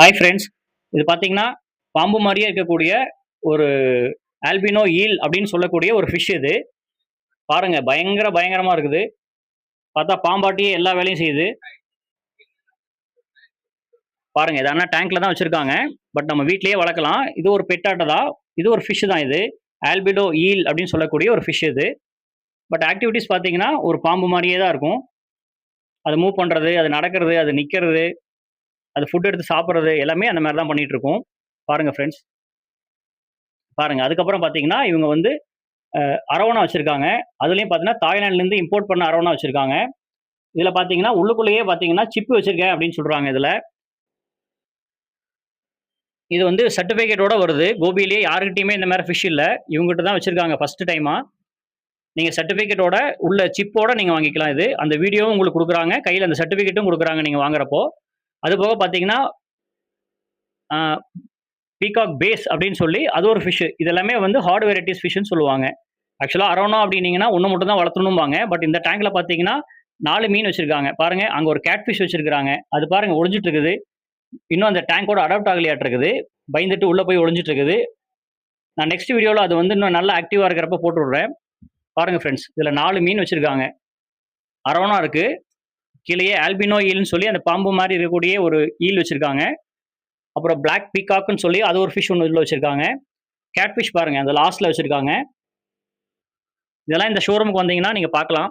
Hi friends இது பார்த்தீங்கன்னா பாம்பு மாதிரியே இருக்கக்கூடிய ஒரு ஆல்பினோ ஈல் அப்படின்னு சொல்லக்கூடிய ஒரு ஃபிஷ் இது. பாருங்க பயங்கர பயங்கரமாக இருக்குது. பார்த்தா பாம்பாட்டியே எல்லா வேலையும் செய்யுது. பாருங்க இது ஆனால் டேங்க்ல தான் வச்சுருக்காங்க. பட் நம்ம வீட்லேயே வளர்க்கலாம். இது ஒரு பெட்டாட்டை தான். இது ஒரு ஃபிஷ் தான் இது. ஆல்பிடோ ஈல் அப்படின்னு சொல்லக்கூடிய ஒரு ஃபிஷ் இது. பட் ஆக்டிவிட்டீஸ் பார்த்தீங்கன்னா ஒரு பாம்பு மாதிரியே தான் இருக்கும். அது மூவ் பண்ணுறது அது நடக்கிறது அது நிற்கிறது அது ஃபுட் எடுத்து சாப்பிட்றது எல்லாமே அந்த மாதிரி தான் பண்ணிட்டு இருக்கோம் பாருங்க ஃப்ரெண்ட்ஸ் பாருங்க அதுக்கப்புறம் பார்த்தீங்கன்னா இவங்க வந்து அரவணா வச்சுருக்காங்க. அதுலேயும் பார்த்தீங்கன்னா தாய்லாண்ட்லேருந்து இம்போர்ட் பண்ண அரவணா வச்சுருக்காங்க. இதில் பார்த்தீங்கன்னா உள்ளுக்குள்ளேயே பார்த்தீங்கன்னா சிப்பு வச்சுருக்கேன் அப்படின்னு சொல்கிறாங்க இதில். இது வந்து சர்டிஃபிகேட்டோட வருது. கோபியிலேயே யாருக்கிட்டையுமே இந்த மாதிரி ஃபிஷ் இல்லை. இவங்ககிட்ட தான் வச்சுருக்காங்க ஃபஸ்ட்டு டைமாக நீங்கள் சர்டிஃபிகேட்டோட உள்ள சிப்போட நீங்கள் வாங்கிக்கலாம் இது. அந்த வீடியோவும் உங்களுக்கு கொடுக்குறாங்க. கையில் அந்த சர்டிஃபிகேட்டும் கொடுக்குறாங்க நீங்கள் வாங்குறப்போ. அது போக பார்த்தீங்கன்னா பீகாக் பேஸ் அப்படின்னு சொல்லி அது ஒரு ஃபிஷ் இதெல்லாமே வந்து ஹார்ட் வெரைட்டிஸ் ஃபிஷ்னு சொல்லுவாங்க. ஆக்சுவலாக அரோனா அப்படின்னீங்கன்னா ஒன்று மட்டும் தான் வளர்த்தணும்பாங்க. பட் இந்த டேங்க்ல பார்த்தீங்கன்னா நாலு மீன் வச்சிருக்காங்க. பாருங்க அங்கே ஒரு கேட் ஃபிஷ் வச்சிருக்காங்க அது பாருங்க ஒழிஞ்சிட்டு இருக்குது இன்னும் அந்த டேங்கோட அடாப்ட் ஆகலையாட்டு இருக்குது பயந்துட்டு உள்ளே போய் ஒழிஞ்சிட்டு இருக்குது நான் நெக்ஸ்ட் வீடியோவில் அது வந்து இன்னும் நல்லா ஆக்டிவாக இருக்கிறப்ப போட்டு விட்றேன் பாருங்கள் ஃப்ரெண்ட்ஸ் இதில் நாலு மீன் வச்சுருக்காங்க. அரவணா இருக்குது கீழே ஆல்பினோ ஈல்னு சொல்லி அந்த பாம்பு மாதிரி இருக்கக்கூடிய ஒரு ஈல் வச்சிருக்காங்க. அப்புறம் பிளாக் பீகாக்னு சொல்லி அது ஒரு ஃபிஷ் ஒன்று இதில் வச்சிருக்காங்க. கேட்ஃபிஷ் பாருங்கள் பாருங்க அந்த லாஸ்ட்ல வச்சிருக்காங்க. இதெல்லாம் இந்த ஷோரூமுக்கு வந்தீங்கன்னா நீங்க பார்க்கலாம்.